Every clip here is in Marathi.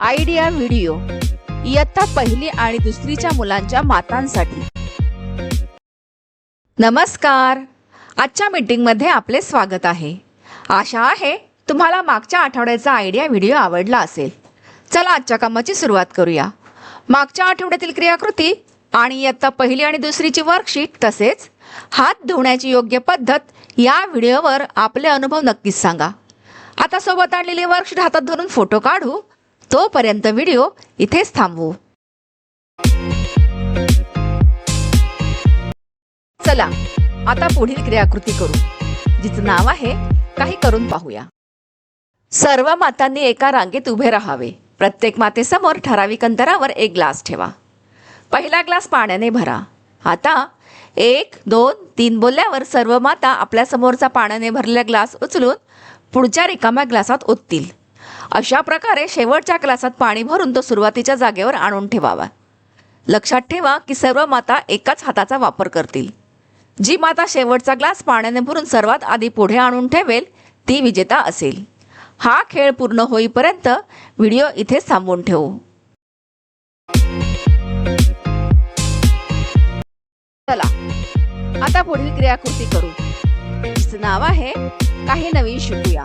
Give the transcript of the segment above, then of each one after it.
Idea video. इयत्ता पहिली आणि दुसरीच्या मुलांच्या मातांसाठी. नमस्कार. आजच्या मीटिंगमध्ये आपले स्वागत आहे. आशा आहे तुम्हाला मागच्या आठवड्याचा आयडिया व्हिडिओ आवडला असेल. चला आजच्या कामाची सुरुवात करूया. मागच्या आठवड्यातील क्रियाकृती आणि इयत्ता पहिली आणि दुसरीची वर्कशीट तसेच हात धुण्याची योग्य पद्धत या व्हिडिओवर आपले अनुभव नक्कीच सांगा. आता सोबत आणलेली वर्कशीट हातात धरून फोटो काढू तोपर्यंत व्हिडिओ इथेच थांबवू. चला आता पुढील क्रियाकृती करू जिचं नाव आहे काही करून पाहूया. सर्व मातांनी एका रांगेत उभे राहावे. प्रत्येक मातेसमोर ठराविक अंतरावर एक ग्लास ठेवा. पहिला ग्लास पाण्याने भरा. आता एक दोन तीन बोलल्यावर सर्व माता आपल्यासमोरचा पाण्याने भरलेला ग्लास उचलून पुढच्या रिकाम्या ग्लासात ओततील. अशा प्रकारे शेवटच्या ग्लासात पाणी भरून तो सुरुवातीच्या जागेवर आणून ठेवावा. लक्षात ठेवा की सर्व माता एकाच हाताचा वापर करतील. जी माता शेवटचा ग्लास पाण्याने भरून सर्वात आधी पुढे आणून ठेवेल ती विजेता असेल. हा खेळ पूर्ण होईपर्यंत व्हिडिओ इथे थांबवून ठेवू. चला आता पुढील क्रियाकृती करू. नाव आहे काही नवीन शिकूया.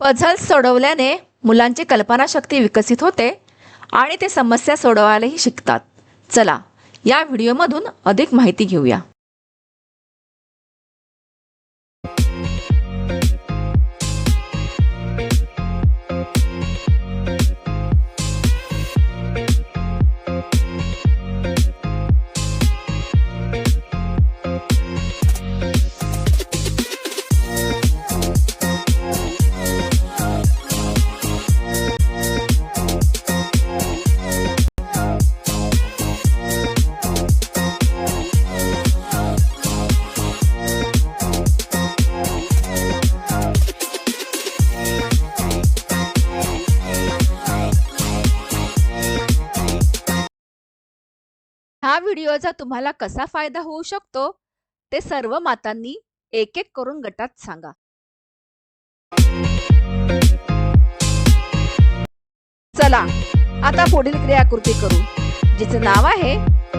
पझल्स सोडवल्याने मुलांची कल्पनाशक्ती विकसित होते आणि ते समस्या सोडवायलाही शिकतात. चला या व्हिडिओमधून अधिक माहिती घेऊया. ह्या व्हिडिओचा तुम्हाला कसा फायदा होऊ शकतो ते सर्व मातांनी एक एक करून गटात सांगा. चला आता पुढील क्रियाकृती करू जिचं नाव आहे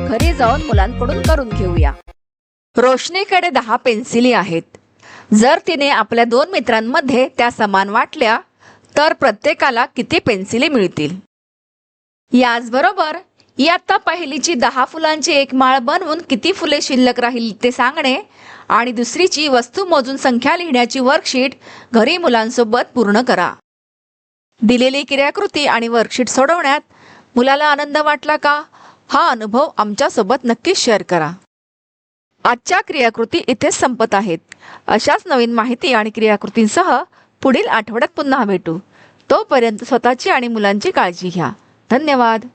घरी जाऊन मुलांकडून करून घेऊया. रोशनीकडे दहा पेन्सिली आहेत. जर तिने आपल्या दोन मित्रांमध्ये त्या समान वाटल्या तर प्रत्येकाला किती पेन्सिली मिळतील? याचबरोबर इयत्ता पहिलीची दहा फुलांची एक माळ बनवून किती फुले शिल्लक राहील ते सांगणे. आणि दुसरीची वस्तू मोजून संख्या लिहिण्याची वर्कशीट घरी मुलांसोबत पूर्ण करा. दिलेली क्रियाकृती आणि वर्कशीट सोडवण्यात मुलाला आनंद वाटला का? हा अनुभव आमच्यासोबत नक्कीच शेअर करा. आजच्या क्रियाकृती इथेच संपत आहेत. अशाच नवीन माहिती आणि क्रियाकृतींसह पुढील आठवड्यात पुन्हा भेटू. तोपर्यंत स्वतःची आणि मुलांची काळजी घ्या. धन्यवाद.